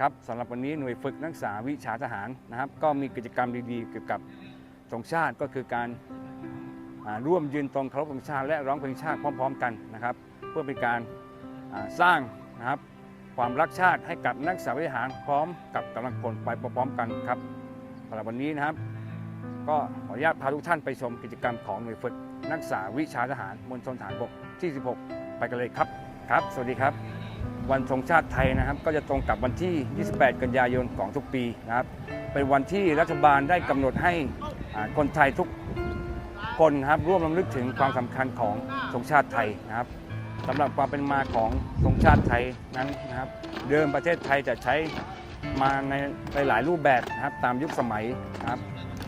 ครับสำหรับวันนี้หน่วยฝึกนักศึกษาวิชาทหารนะครับ ก็มีกิจกรรมดีๆ เกี่ยวกับธงชาติก็คือการร่วมยืนตรงเคารพธงชาติและร้องเพลงชาติพร้อม ๆ กันนะครับ เพื่อเป็นการสร้างนะครับความรักชาติให้กับนักศึกษาวิทหารพร้อมกับกำลังพลไปพร้อมๆกันครับสำหรับวันนี้นะครับ ก็ขออนุญาตพาทุกท่านไปชมกิจกรรมของหน่วยฝึกนักศึกษาวิชาทหารมณฑลฐานบกที่ 16 ไปกันเลยครับครับ สวัสดีครับ วันธงชาติไทยนะครับ ก็จะตรงกับวันที่ 28 กันยายนของทุกปีนะครับ เป็นวันที่รัฐบาลได้กำหนดให้คนไทยทุกคนครับร่วมรำลึกถึงความสำคัญของธงชาติไทยนะครับสำหรับความเป็นมาของธงชาติไทยนั้นนะครับ เดิมประเทศไทยจะใช้มาในหลายรูปแบบนะครับตามยุคสมัยนะครับ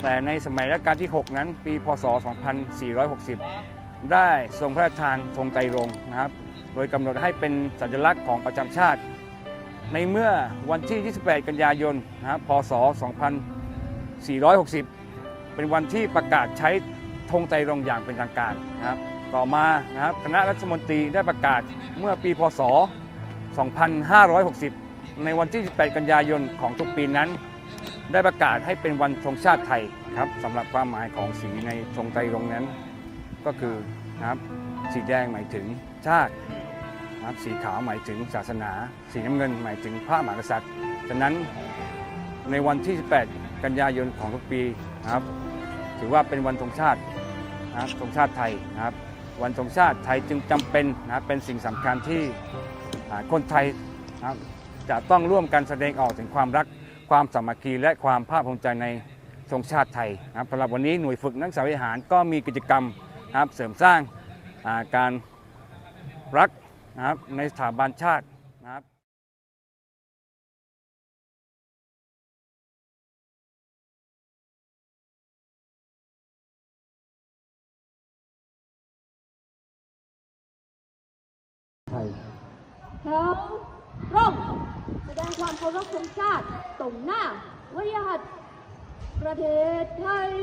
แต่ในสมัยรัชกาลที่ 6 นั้น ปี พศ 2460 ได้ทรงพระราชทานธงไตรรงค์นะครับ โดยกำหนดให้เป็นสัญลักษณ์ของประจำชาติ ในเมื่อวันที่ 28 กันยายนนะครับพศ 2460 เป็นวันที่ประกาศใช้ธงไตรรงค์อย่างเป็นทางการนะครับ ต่อมานะครับคณะรัฐมนตรีได้ประกาศเมื่อปีพศ 2560 ในวันที่ 18 กันยายนของทุกปีนั้น ได้ประกาศให้เป็นวันธงชาติไทยครับสำหรับความหมายของสีในธงไตรรงค์นั้น ก็คือนะครับสีแดงหมายถึงชาตินะครับสีขาวหมายถึงศาสนา สีน้ำเงินหมายถึงพระมหากษัตริย์ฉะนั้นในวันที่ 18 กันยายนของทุกปีนะครับ ถือว่าเป็นวันธงชาตินะครับธงชาติไทยนะครับ วันธงชาติไทยจึงจำเป็นนะเป็นสิ่งสำคัญที่คนไทยนะครับจะต้องร่วมกันแสดงออกถึงความรักความสามัคคีและความภาคภูมิใจในธงชาติไทยนะครับสำหรับวันนี้หน่วยฝึกนักศึกษาวิหารก็มีกิจกรรม นะครับเสริมสร้างอ่าการรักนะครับในสถาบันชาตินะครับแถวร่มแสดงความเคารพธงชาติตรงหน้าวิยหัตประเทศไทย